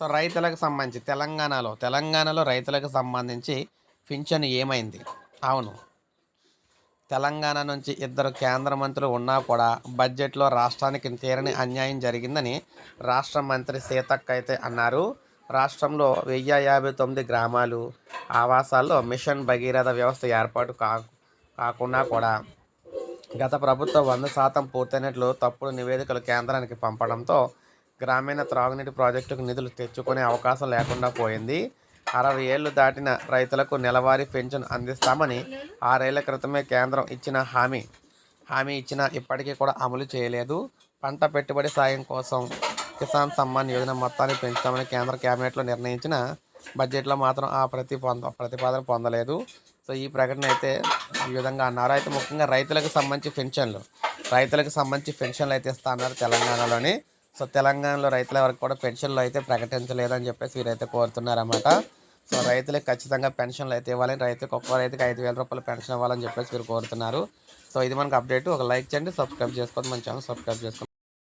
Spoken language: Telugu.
సో రైతులకు సంబంధించి తెలంగాణలో తెలంగాణలో రైతులకు సంబంధించి పింఛన్ ఏమైంది? అవును. తెలంగాణ నుంచి ఇద్దరు కేంద్ర మంత్రులు ఉన్నా కూడా బడ్జెట్లో రాష్ట్రానికి తీరని అన్యాయం జరిగిందని రాష్ట్ర మంత్రి సీతక్క అయితే అన్నారు. రాష్ట్రంలో వెయ్యి యాభై తొమ్మిది గ్రామాలు ఆవాసాల్లో మిషన్ భగీరథ వ్యవస్థ ఏర్పాటు కా కాకుండా కూడా గత ప్రభుత్వం వంద శాతం పూర్తయినట్లు తప్పుడు నివేదికలు కేంద్రానికి పంపడంతో గ్రామీణ త్రాగునీటి ప్రాజెక్టుకు నిధులు తెచ్చుకునే అవకాశం లేకుండా పోయింది. అరవై ఏళ్ళు దాటిన రైతులకు నెలవారీ పెన్షన్ అందిస్తామని ఆరేళ్ళ క్రితమే కేంద్రం ఇచ్చిన హామీ. హామీ ఇచ్చిన ఇప్పటికీ కూడా అమలు చేయలేదు. పంట పెట్టుబడి సాయం కోసం కిసాన్ సమ్మాన్ యోజన మొత్తాన్ని పెంచుతామని కేంద్ర కేబినెట్లో నిర్ణయించిన బడ్జెట్లో మాత్రం ఆ ప్రతి పొంద ప్రతిపాదన పొందలేదు. సో ఈ ప్రకటన అయితే ఈ విధంగా అన్నారు. అయితే ముఖ్యంగా రైతులకు సంబంధించి పెన్షన్లు. రైతులకు సంబంధించి పెన్షన్లు అయితే ఇస్తా అన్నారు తెలంగాణలోని సో తెలంగాణలో రైతుల వరకు కూడా పెన్షన్లు అయితే ప్రకటించలేదని చెప్పేసి వీరైతే కోరుతున్నారన్నమాట. సో రైతులకు ఖచ్చితంగా పెన్షన్లు అయితే ఇవ్వాలని రైతులకు ఒక్క రైతుకి ఐదు వేల రూపాయలు పెన్షన్ ఇవ్వాలని చెప్పేసి వీరు కోరుతున్నారు. సో ఇది మనకు అప్డేట్. ఒక లైక్ చేయండి సబ్స్క్రైబ్ చేసుకోండి మన ఛానల్ సబ్స్క్రైబ్ చేసుకోండి.